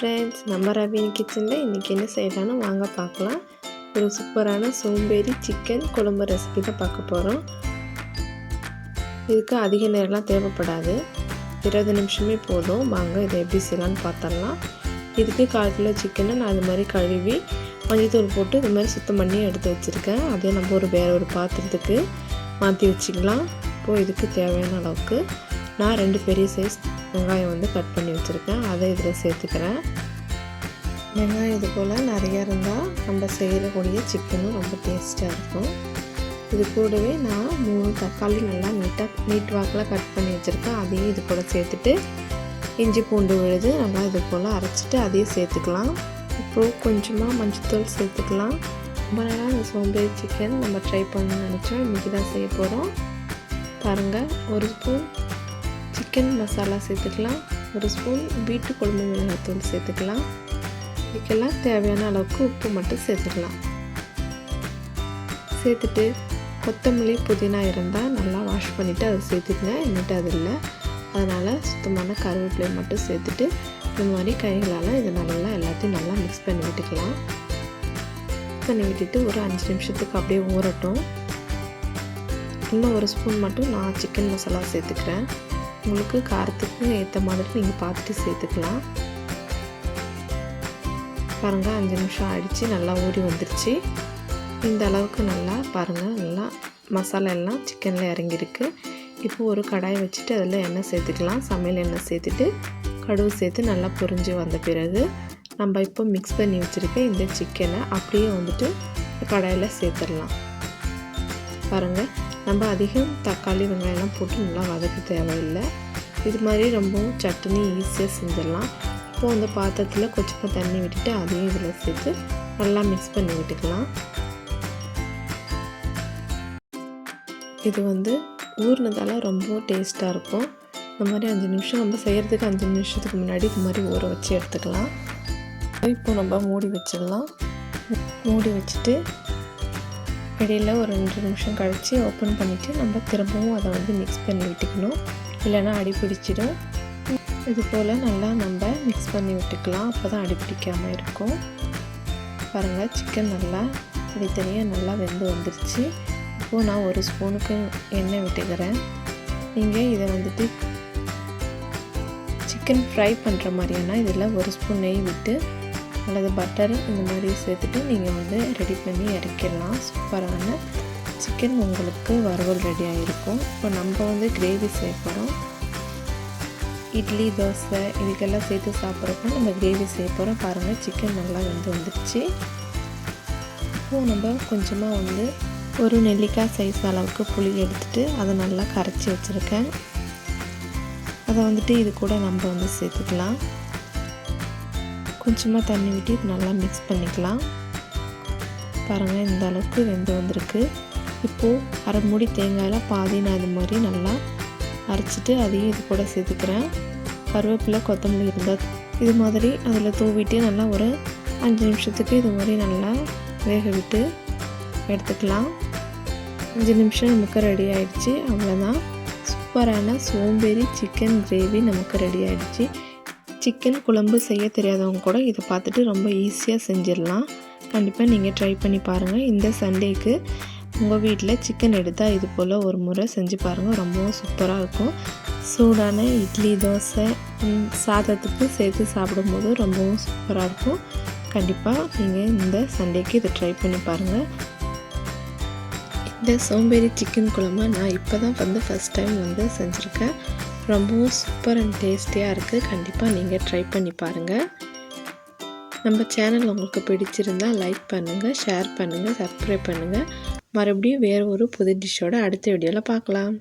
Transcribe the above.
Friends நம்ம ravine கிச்சனில் இன்றைக்கி என்ன செய்யலாம்னு வாங்க பார்க்கலாம். ஒரு சூப்பரான சோம்பேறி சிக்கன் குழம்பு ரெசிபி தான் பார்க்க போகிறோம் இதுக்கு அதிக நேரம்லாம் தேவைப்படாது. இருபது நிமிஷமே போதும். வாங்க இதை எப்படி செய்யலான்னு பார்த்தரலாம் இதுக்கு கால் கிலோ சிக்கனை நான் அது மாதிரி கழுவி மஞ்சத்தூள் போட்டு இது மாதிரி சுத்தம் பண்ணி எடுத்து வச்சுருக்கேன். அதே நம்ம ஒரு வேறு ஒரு பாத்திரத்துக்கு மாற்றி வச்சுக்கலாம். இப்போது இதுக்கு தேவையான அளவுக்கு நான் ரெண்டு பெரிய சைஸ் வெங்காயம் வந்து கட் பண்ணி வச்சுருக்கேன். அதை இதில் சேர்த்துக்கிறேன். வெங்காயம் இது போல் நிறையா இருந்தால் நம்ம செய்யக்கூடிய சிக்கனும் ரொம்ப டேஸ்ட்டாக இருக்கும். இது கூடவே நான் மூணு தக்காளி நல்லா நீட்டாக நீட் வாக்கில் கட் பண்ணி வச்சுருக்கேன். அதையும் இது போல் சேர்த்துட்டு இஞ்சி பூண்டு விழுது நல்லா இது போல் அரைச்சிட்டு அதையும் சேர்த்துக்கலாம். அப்புறம் கொஞ்சமாக மஞ்சத்தூள் சேர்த்துக்கலாம். ரொம்ப நேரம் இந்த சோம்பேறி சிக்கன் நம்ம ட்ரை பண்ணணும்னு நினச்சோம். இன்றைக்கி தான் செய்ய போகிறோம் பாருங்கள் ஒரு ஸ்பூன் சிக்கன் மசாலா சேர்த்துக்கலாம். ஒரு ஸ்பூன் வீட்டு குழம்பு மிளகாத்தூள் சேர்த்துக்கலாம். இதுக்கெல்லாம் தேவையான அளவுக்கு உப்பு மட்டும் சேர்த்துக்கலாம். சேர்த்துட்டு கொத்தமல்லி புதினா இருந்தால் நல்லா வாஷ் பண்ணிவிட்டு அதை சேர்த்துக்கங்க. என்னட்டு அது இல்லை. அதனால் சுத்தமான கருவேப்பிலை மட்டும் சேர்த்துட்டு இந்த மாதிரி கைகளால் இதை நல்லா எல்லாத்தையும் நல்லா மிக்ஸ் பண்ணி விட்டுக்கலாம். பண்ணி விட்டுட்டு ஒரு அஞ்சு நிமிஷத்துக்கு அப்படியே ஊறட்டும். இன்னும் ஒரு ஸ்பூன் மட்டும் நான் சிக்கன் மசாலா சேர்த்துக்கிறேன். உங்களுக்கு காரத்துக்கு ஏற்ற மாதிரி நீங்கள் பார்த்துட்டு சேர்த்துக்கலாம். பாருங்கள் அஞ்சு நிமிஷம் ஆயிடுச்சு நல்லா ஊறி வந்துருச்சு. இந்த அளவுக்கு நல்லா பாருங்கள் நல்லா மசாலா எல்லாம் சிக்கனில் இறங்கியிருக்கு. இப்போ ஒரு கடாய் வச்சுட்டு அதில் எண்ணெய் சேர்த்துக்கலாம். சமையல் எண்ணெய் சேர்த்துட்டு கடுகு சேர்த்து நல்லா பொரிஞ்சு வந்த பிறகு நம்ம இப்போ மிக்ஸ் பண்ணி வச்சுருக்க இந்த சிக்கனை அப்படியே வந்துட்டு கடாயில் சேர்த்துடலாம். பாருங்கள் நம்ம அதிகம் தக்காளி வெங்காயம்லாம் போட்டு நல்லா வதக்க தேவையில்லை. இது மாதிரி ரொம்பவும் சட்னி ஈஸியாக செஞ்சிடலாம். இப்போது அந்த பாத்திரத்தில் கொஞ்சமாக தண்ணி விட்டுட்டு அதையும் இதில் சேர்த்து நல்லா மிக்ஸ் பண்ணி விட்டுக்கலாம். இது வந்து ஊறினதால ரொம்ப டேஸ்ட்டாக இருக்கும். இந்த மாதிரி அஞ்சு நிமிஷம் நம்ம செய்கிறதுக்கு அஞ்சு நிமிஷத்துக்கு முன்னாடி இது மாதிரி ஊற வச்சு எடுத்துக்கலாம். இப்போ நம்ம மூடி வச்சிடலாம். மூடி வச்சுட்டு இடையில் ஒரு ரெண்டு நிமிஷம் கழித்து ஓப்பன் பண்ணிவிட்டு நம்ம திரும்பவும் அதை வந்து மிக்ஸ் பண்ணி விட்டுக்கணும். இல்லைன்னா அடி பிடிச்சிடும். இது போல் நல்லா நம்ம மிக்ஸ் பண்ணி விட்டுக்கலாம். அப்போ தான் அடி பிடிக்காமல் இருக்கும். பாருங்கள் சிக்கன் நல்லா தனித்தனியாக நல்லா வெந்து வந்துருச்சு. இப்போது நான் ஒரு ஸ்பூனுக்கு எண்ணெய் விட்டுக்கிறேன். நீங்கள் இதை வந்துட்டு சிக்கன் ஃப்ரை பண்ணுற மாதிரியான இதில் ஒரு ஸ்பூன் நெய் விட்டு அல்லது பட்டர் இந்த மாதிரி சேர்த்துட்டு நீங்கள் வந்து ரெடி பண்ணி இறக்கிடலாம். சூப்பரான சிக்கன் உங்களுக்கு வறுவல் ரெடியாக இருக்கும் இப்போ நம்ம வந்து கிரேவி சேர்க்குறோம் போகிறோம் இட்லி தோசை இதுக்கெல்லாம் சேர்த்து சாப்பிட்றப்போ நம்ம கிரேவி சேர்க்குறோம் பாருங்கள் சிக்கன் நல்லா வந்து வந்துடுச்சு இப்போது நம்ம கொஞ்சமாக வந்து ஒரு நெல்லிக்காய் சைஸ் அளவுக்கு புளி எடுத்துகிட்டு அதை நல்லா கரைச்சி வச்சுருக்கேன். அதை வந்துட்டு இது கூட நம்ம வந்து சேர்த்துக்கலாம். கொஞ்சமாக தண்ணி விட்டு இது நல்லா மிக்ஸ் பண்ணிக்கலாம். பாருங்கள் இந்த அளவுக்கு வெந்து வந்திருக்கு. இப்போது அரை மூடி தேங்காயில் பாதி நான் இது மாதிரி நல்லா அரைச்சிட்டு அதையும் இது கூட சேர்த்துக்கிறேன். கருவேப்பிலை கொத்தமல்லி இருந்தால் இது மாதிரி அதில் தூவிட்டு நல்லா ஒரு அஞ்சு நிமிஷத்துக்கு இது மாதிரி நல்லா வேக விட்டு எடுத்துக்கலாம். அஞ்சு நிமிஷம் நமக்கு ரெடி ஆகிடுச்சு அவ்வளோதான் சூப்பரான சோம்பேறி சிக்கன் கிரேவி நமக்கு ரெடி ஆகிடுச்சு சிக்கன் குழம்பு செய்ய தெரியாதவங்க கூட இதை பார்த்துட்டு ரொம்ப ஈஸியாக செஞ்சிடலாம். கண்டிப்பாக நீங்கள் ட்ரை பண்ணி பாருங்கள் இந்த சண்டேக்கு உங்கள் வீட்டில் சிக்கன் எடுத்தால் இது போல் ஒரு முறை செஞ்சு பாருங்கள் ரொம்பவும் சூப்பராக இருக்கும். சூடான இட்லி தோசை சாதத்துக்கு சேர்த்து சாப்பிடும்போது ரொம்பவும் சூப்பராக இருக்கும். கண்டிப்பாக நீங்கள் இந்த சண்டேக்கு இதை ட்ரை பண்ணி பாருங்கள் இந்த சோம்பேறி சிக்கன் குழம்பு நான் இப்போ தான் வந்து ஃபஸ்ட் டைம் வந்து செஞ்சுருக்கேன். ரொம்பவும் சூப்பர் அண்ட் டேஸ்டியாக இருக்குது கண்டிப்பாக நீங்கள் ட்ரை பண்ணி பாருங்கள் நம்ம சேனல் உங்களுக்கு பிடிச்சிருந்தால் லைக் பண்ணுங்கள் ஷேர் பண்ணுங்கள் சப்ஸ்கிரைப் பண்ணுங்கள் மறுபடியும் வேறு ஒரு புது டிஷ்ஷோட அடுத்த வீடியோவில் பார்க்கலாம்.